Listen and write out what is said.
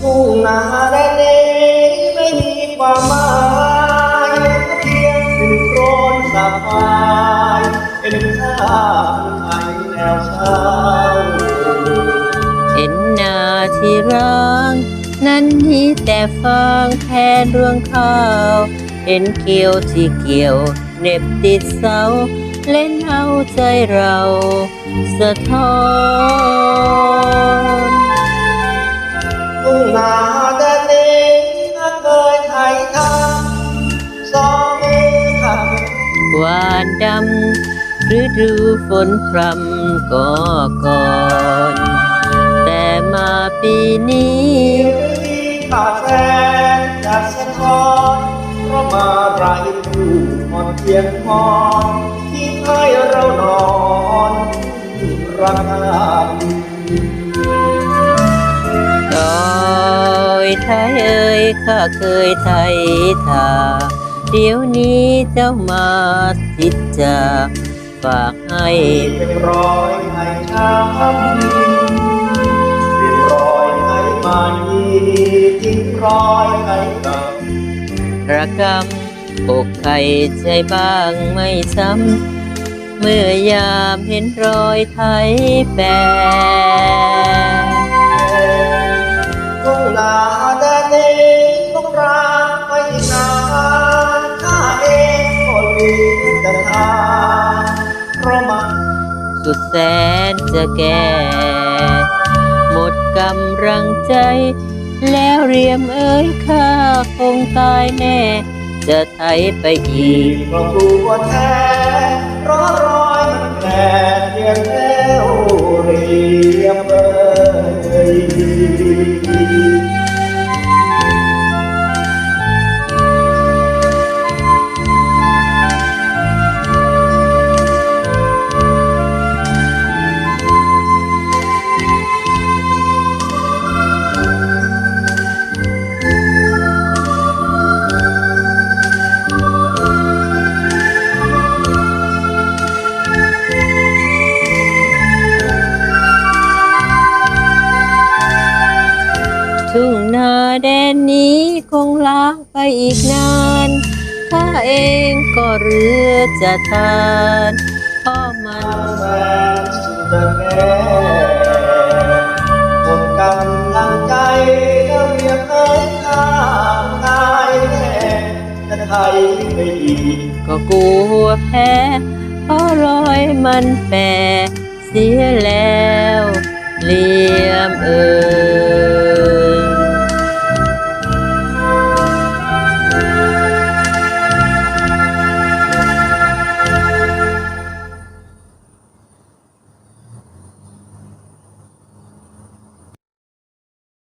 ทุ่งนาแดนนี้ไม่มีความหมายเพียงสิ่งโครนสาบายเป็นข้าวไทยแนวเช้า เห็นนาที่ร้างนั้นมีแต่ฟางแทนรวงข้าวเห็นเกี่ยวที่เกี่ยวเหน็บติดเสา เล่นเอาใจเราสะท้อนทุ่งนาแดนนี้เคยไทยทำสองมือขับหวานดำฤดูฝนพรำก็ก่อนแต่มา ปีนี้ที่ขาดแฟนจากสะท้อนเพราะมาไรผู้หมดเพียงพอที่ให้เรานอนรักกันดอยไทยเอ่ยข้าเคยไทยทาเดี๋ยวนี้เจ้ามาทิดจากฝากให้เป็นรอยให้ช้ำเป็นรอย ให้มันทิ้งรอยให้กับระกำอกไข่ใจบ้างไม่ซ้ำ เมื่อยามเห็นรอยไทยแปรทุ่งนาแดนนี้ต้องรักไปนานข้าเองก็ลืมแต่ทางเพราะมันสุดแสนจะแก่ กำลังใจ แล้วเรียมเอ้ยข้าคงตายแน่ จะไถไปอีกเพราะตัวแท้รอรอยมันแก่เพียงแล้วเรียมเอ่ย แดนนี้คงล้างไปอีกนานข้าเองก็เรือจะทานพ่อมันแสนสุดแก่หมดกำลังใจเรียกเอ้ยข้ามตายแน่แต่ไทยไม่ดีก็กลัวแพ้เพราะรอยมันแปรเสียแล้ว เลียมเอ่